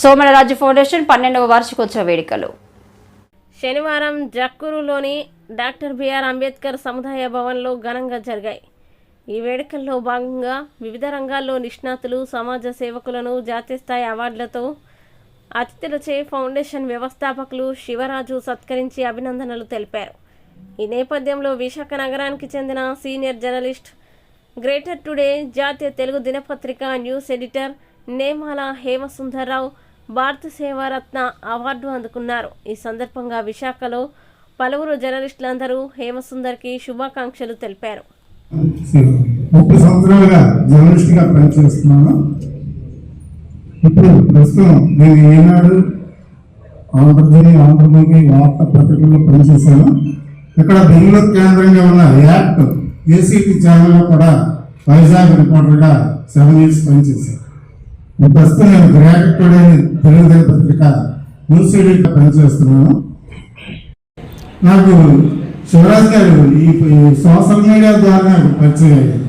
సోమనరాజు foundation పన్నెండవ వార్షికోత్సవ వేడుకలు. శనివారం జక్కూరులోని డాక్టర్ బిఆర్ అంబేద్కర్ సముదాయ భవన్లో ఘనంగా జరిగాయి. ఈ వేడుకల్లో భాగంగా వివిధ రంగాల్లో నిష్ణాతులు సమాజ సేవకులను జాతీయ స్థాయి అవార్డులతో అతిథులచే ఫౌండేషన్ వ్యవస్థాపకులు శివరాజు సత్కరించి అభినందనలు తెలిపారు. ఈ నేపథ్యంలో విశాఖ నగరానికి చెందిన సీనియర్ జర్నలిస్ట్ గ్రేటర్ టుడే జాతీయ తెలుగు దినపత్రిక న్యూస్ ఎడిటర్ నేమాల హేమసుందర్రావు భారత సేవారత్న అవార్డు అందుకున్నారు. ఈ సందర్భంగా విశాఖలో పలువురు జర్నలిస్టులందరూ హేమసుందర్కి శుభాకాంక్షలు తెలిపారు. ముప్పై సంవత్సరాలుగా జర్నలిస్ట్గా పనిచేస్తున్నాను. ఇప్పుడు ప్రస్తుతం నేను ఏనాడు ఆంధ్రజ్యోతి ఆంధ్రభూమి వార్తా పత్రికల్లో పనిచేశాను. ఇక్కడ బెంగళూరు కేంద్రంగా ఉన్న యాక్ట్ ఏసీపీ ఛానల్లో కూడా వైజాగ్ రిపోర్టర్గా సెవెన్ ఇయర్స్ పనిచేశాను. ప్రస్తుతం నేను గ్రాడ్యుయేట్ తెలుగుదేశం పత్రిక దినపత్రిక న్యూస్ పనిచేస్తున్నాను. నాకు శివరాజ్ గారు ఈ ఈ సోషల్ మీడియా ద్వారా నాకు పరిచయం అయ్యారు.